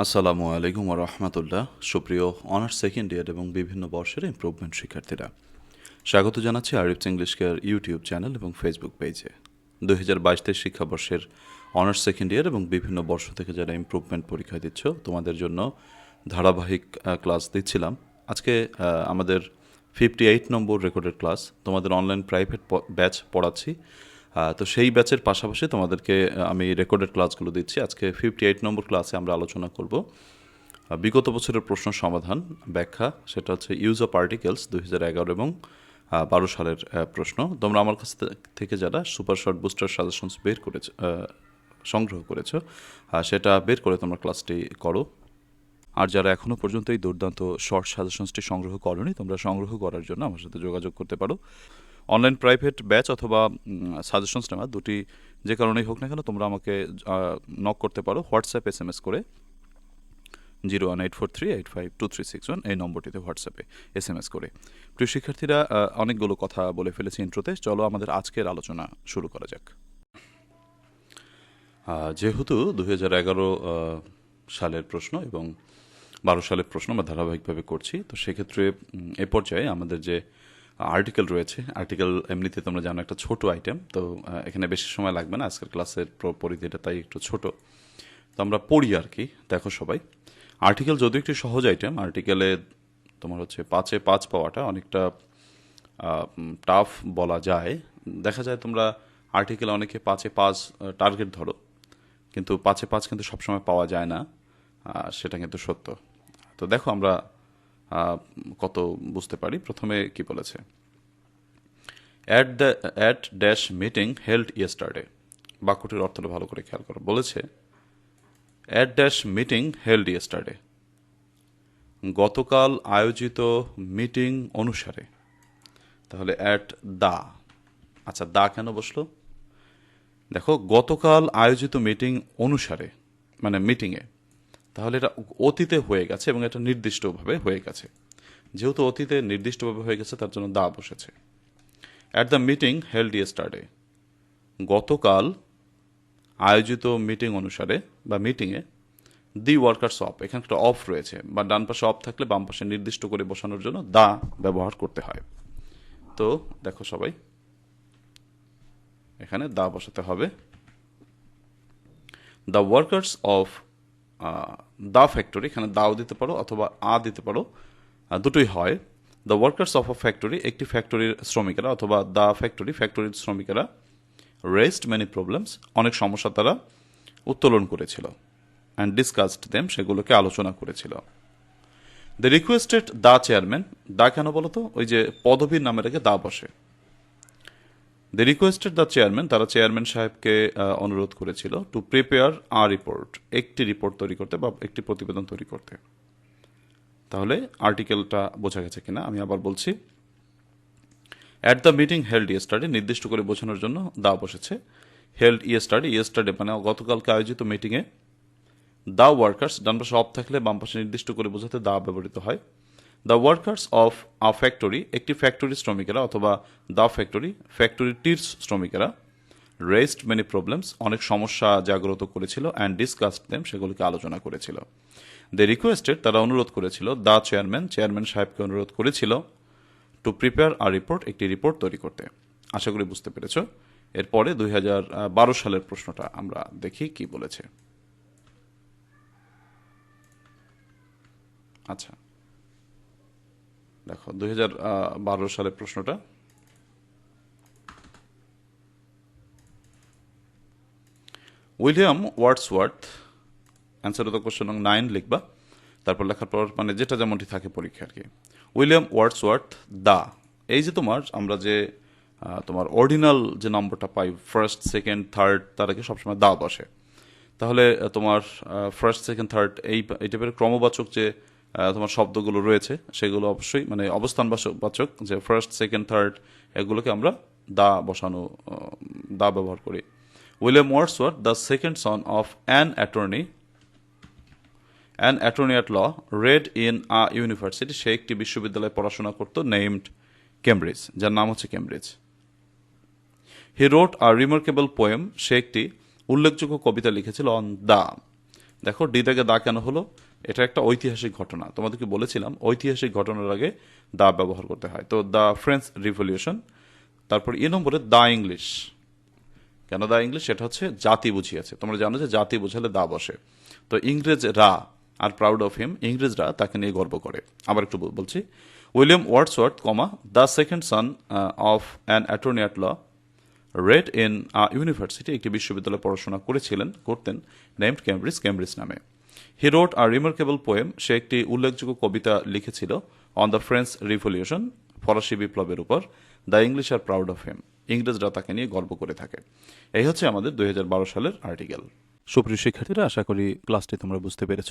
আসসালামু আলাইকুম রহমতুল্লাহ। সুপ্রিয় অনার্স সেকেন্ড ইয়ার এবং বিভিন্ন বর্ষের ইমপ্রুভমেন্ট শিক্ষার্থীরা, স্বাগত জানাচ্ছি Arif's English care YouTube channel এবং ফেসবুক পেজে দুই হাজার বাইশ তেইশ শিক্ষাবর্ষের অনার্স সেকেন্ড ইয়ার এবং বিভিন্ন বর্ষ থেকে যারা ইমপ্রুভমেন্ট পরীক্ষা দিচ্ছ, তোমাদের জন্য ধারাবাহিক ক্লাস দিচ্ছিলাম। আজকে আমাদের fifty eight number recorded class তোমাদের অনলাইন প্রাইভেট ব্যাচ পড়াচ্ছি। তো সেই ব্যাচের পাশাপাশি তোমাদেরকে আমি রেকর্ডেড ক্লাসগুলো দিচ্ছি। আজকে ফিফটি এইট নম্বর ক্লাসে আমরা আলোচনা করব। বিগত বছরের প্রশ্ন সমাধান ব্যাখ্যা, সেটা হচ্ছে ইউজ অফ আর্টিকেলস দুই হাজার এগারো এবং বারো সালের প্রশ্ন। তোমরা আমার কাছ থেকে যারা সুপার শর্ট বুস্টার সাজেশনস বের করেছ সংগ্রহ করেছ সেটা বের করে তোমরা ক্লাসটি করো। আর যারা এখনও পর্যন্ত এই দুর্দান্ত শর্ট সাজেশনসটি সংগ্রহ করনি, তোমরা সংগ্রহ করার জন্য আমার সাথে যোগাযোগ করতে পারো। অনলাইন প্রাইভেট ব্যাচ অথবা সাজেশনস নেওয়া, দুটি যে কারণেই হোক না কেন তোমরা আমাকে নক করতে পারো। হোয়াটসঅ্যাপ এস এম এস করে zero one eight four three eight five two three six one এই নম্বরটিতে হোয়াটসঅ্যাপে এস এম এস করে। প্রিয় শিক্ষার্থীরা অনেকগুলো কথা বলে ফেলেছি ইন্ট্রোতে চলো আমাদের আজকের আলোচনা শুরু করা যাক। যেহেতু দু হাজার এগারো সালের প্রশ্ন এবং বারো সালের প্রশ্ন আমরা ধারাবাহিকভাবে করছি, তো সেক্ষেত্রে এ পর্যায়ে আমাদের যে আর্টিকেল রয়েছে। আর্টিকেল এমনিতে তোমরা জানো একটা ছোট আইটেম তো এখানে বেশি সময় লাগবে না। আজকের ক্লাসের পরিধিটা তাই একটু ছোট। তো আমরা পড়ি আর কি, দেখো সবাই। আর্টিকেল যদিও একটি সহজ আইটেম আর্টিকেলে তোমার হচ্ছে পাঁচে পাঁচ পাওয়াটা অনেকটা টাফ বলা যায়। দেখা যায় তোমরা আর্টিকেলে অনেকে পাঁচে পাঁচ টার্গেট ধরো। কিন্তু পাঁচে পাঁচ কিন্তু সবসময় পাওয়া যায় না সেটা কিন্তু সত্য। তো দেখো আমরা কত বুঝতে পারি? প্রথমে কি বলেছে? At the at dash meeting held yesterday বাক্যটির অর্থটা ভালো করে খেয়াল করো। বলেছে at dash meeting held yesterday গতকাল আয়োজিত মিটিং অনুসারে। তাহলে অ্যাট দা আচ্ছা দা কেন বসল? দেখো, গতকাল আয়োজিত মিটিং অনুসারে মানে মিটিংয়ে তাহলে এটা অতীতে হয়ে গেছে এবং এটা নির্দিষ্টভাবে হয়ে গেছে। যেহেতু অতীতে নির্দিষ্টভাবে হয়ে গেছে, তার জন্য দা বসেছে। At the meeting held yesterday গতকাল আয়োজিত মিটিং অনুসারে বা মিটিংয়ে দি ওয়ার্কার্স অফ এখানে একটা অফ রয়েছে, বা ডান পাশে অফ থাকলে বাম পাশে নির্দিষ্ট করে বসানোর জন্য দা ব্যবহার করতে হয়। তো দেখো সবাই, এখানে দা বসাতে হবে। The workers of the factory এখানে দাও দিতে পারো অথবা আ দিতে পারো। দুটোই হয়। The workers of a factory একটি ফ্যাক্টরির শ্রমিকেরা অথবা দা ফ্যাক্টরি ফ্যাক্টরির শ্রমিকেরা রেস্ট মেনি প্রবলেমস অনেক সমস্যা তারা উত্তোলন করেছিল অ্যান্ড ডিসকাসড দেম সেগুলোকে আলোচনা করেছিল। They requested the chairman the কেন বলতো? ওই যে পদবীর নামে রেখে দা বসে। দ্য রিকোয়েস্টেড দ্য চেয়ারম্যান তারা চেয়ারম্যান সাহেবকে অনুরোধ করেছিল টু প্রিপেয়ার আ রিপোর্ট একটি রিপোর্ট তৈরি করতে বা একটি প্রতিবেদন তৈরি করতে। তাহলে আর্টিকেলটা বোঝা গেছে কিনা, আমি আবার বলছি। At the meeting held yesterday নির্দিষ্ট করে বোঝানোর জন্য দা বসেছে। হেল্ড ইয়েস্টারডে ইয়েস্টারডে মানে গতকালকে আয়োজিত মিটিংয়ে দা ওয়ার্কার্স ডান পাশে অফ থাকলে বাম পাশে নির্দিষ্ট করে বোঝাতে দা ব্যবহৃত হয়। The workers of a factory একটি ফ্যাক্টরির শ্রমিকেরা অথবা দ্য ফ্যাক্টরি ফ্যাক্টরিটির শ্রমিকেরা রেস্ট মেনি প্রবলেমস অনেক সমস্যা জাগ্রত করেছিল অ্যান্ড ডিসকাসড দেম সেগুলিকে আলোচনা করেছিল। দে রিকোয়েস্টেড তারা অনুরোধ করেছিল দ্য চেয়ারম্যান চেয়ারম্যান সাহেবকে অনুরোধ করেছিল টু প্রিপেয়ার আর রিপোর্ট একটি রিপোর্ট তৈরি করতে। আশা করি বুঝতে পেরেছ। এরপরে দুই হাজার বারো সালের প্রশ্নটা আমরা দেখি কি বলেছে। আচ্ছা। দেখো, দুই সালের প্রশ্নটা। William Wordsworth answer to question নং নাইন লিখবা। তারপর লেখার পর মানে যেটা যেমনটি থাকে পরীক্ষা আর কি। William Wordsworth, the. এই যে তোমার, আমরা যে তোমার অরিজিনাল যে নম্বরটা পাই ফার্স্ট সেকেন্ড থার্ড তার আগে সবসময় দা বসে। তাহলে তোমার ফার্স্ট সেকেন্ড থার্ড এই টাইপের ক্রমবাচক যে তোমার শব্দগুলো রয়েছে, সেগুলো অবশ্যই মানে অবস্থান বাচক- যে ফার্স্ট সেকেন্ড থার্ড এগুলোকে আমরা দা বসানো দা ব্যবহার করি। William Wordsworth, the second son of an attorney. An attorney at law, read in a university, সে একটি বিশ্ববিদ্যালয়ে পড়াশোনা করত নেমড কেমব্রিজ, যার নাম হচ্ছে Cambridge. He wrote a remarkable poem সে একটি উল্লেখযোগ্য কবিতা লিখেছিল অন দা দেখো ডি থেকে দা কেন হলো? এটা একটা ঐতিহাসিক ঘটনা। তোমাদেরকে বলেছিলাম, ঐতিহাসিক ঘটনার আগে দা ব্যবহার করতে হয়। তো দ্য ফ্রেঞ্চ রিভলিউশন, তারপর এ নম্বরে দা ইংলিশ। কেন দা ইংলিশ? সেটা হচ্ছে জাতি বুঝিয়েছে। তোমরা জানো যে জাতি বুঝালে দা বসে। তো ইংরেজরা, আর প্রাউড অফ হিম ইংরেজরা তাকে নিয়ে গর্ব করে। আবার একটু বলছি। William Wordsworth, comma the second son of an attorney at law, read in university, একটি বিশ্ববিদ্যালয়ে পড়াশোনা করেছিলেন, করতেন, নেমড ক্যামব্রিজ ক্যামব্রিজ নামে। হি রোট আর রিমার্কেবল পোয়েম সে একটি উল্লেখযোগ্য কবিতা লিখেছিল অন দ্য ফ্রেঞ্চ রিভলিউশন ফরাসি বিপ্লবের উপর the English are proud of him ইংরেজরা তাকে নিয়ে গর্ব করে থাকে। এই হচ্ছে আমাদের দুই সালের আর্টিকেল সুপ্রিয় শিক্ষার্থীরা, আশা করি ক্লাসটি তোমরা বুঝতে পেরেছ।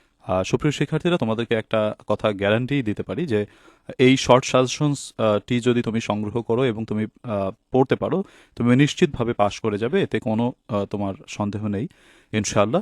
সুপ্রিয় শিক্ষার্থীরা, তোমাদেরকে একটা কথা গ্যারান্টি দিতে পারি যে, এই শর্ট সাজেশনস টি যদি তুমি সংগ্রহ করো এবং তুমি পড়তে পারো, তুমি নিশ্চিতভাবে পাশ করে যাবে, এতে কোনো তোমার সন্দেহ নেই। ইনশাআল্লাহ।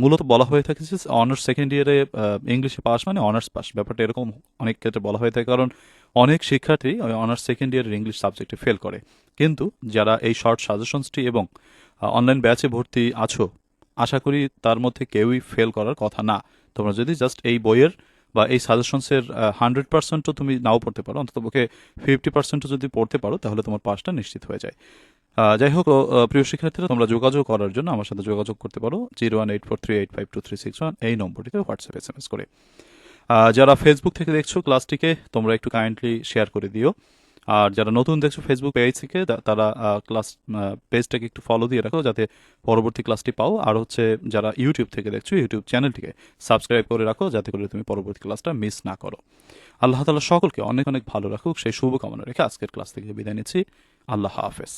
মূলত বলা হয়ে থাকে যে অনার্স সেকেন্ড ইয়ারে ইংলিশে পাস মানে অনার্স পাস ব্যাপারটা এরকম অনেক ক্ষেত্রে বলা হয়ে থাকে কারণ অনেক শিক্ষার্থী অনার্স সেকেন্ড ইয়ারের ইংলিশ সাবজেক্টে ফেল করে। কিন্তু যারা এই শর্ট সাজেশনসটি এবং অনলাইন ব্যাচে ভর্তি আছো, আশা করি তার মধ্যে কেউই ফেল করার কথা না। তোমরা যদি জাস্ট এই বইয়ের বা এই সাজেশনসের হান্ড্রেড পার্সেন্টও তুমি নাও পড়তে পারো অন্তত পক্ষে ফিফটি পার্সেন্টও যদি পড়তে পারো, তাহলে তোমার পাসটা নিশ্চিত হয়ে যায়। যাই হোক প্রিয় শিক্ষার্থীরা, তোমরা যোগাযোগ করার জন্য আমার সাথে যোগাযোগ করতে পারো, zero one eight four three eight five two three six one, এই নম্বরটিতে হোয়াটসঅ্যাপ এস এম এস করে যারা ফেসবুক থেকে দেখছ ক্লাসটিকে, তোমরা একটু কাইন্ডলি শেয়ার করে দিও। আর যারা নতুন দেখছ ফেসবুক পেজ থেকে তারা ক্লাস পেজটাকে একটু ফলো দিয়ে রাখো, যাতে পরবর্তী ক্লাসটি পাও। আর হচ্ছে, যারা ইউটিউব থেকে দেখছ ইউটিউব চ্যানেলটিকে সাবস্ক্রাইব করে রাখো, যাতে করে তুমি পরবর্তী ক্লাসটা মিস না করো। আল্লাহ তালা সকলকে অনেক অনেক ভালো রাখুক। সেই শুভকামনা রেখে আজকের ক্লাস থেকে বিদায় নিচ্ছি। আল্লাহ হাফেজ।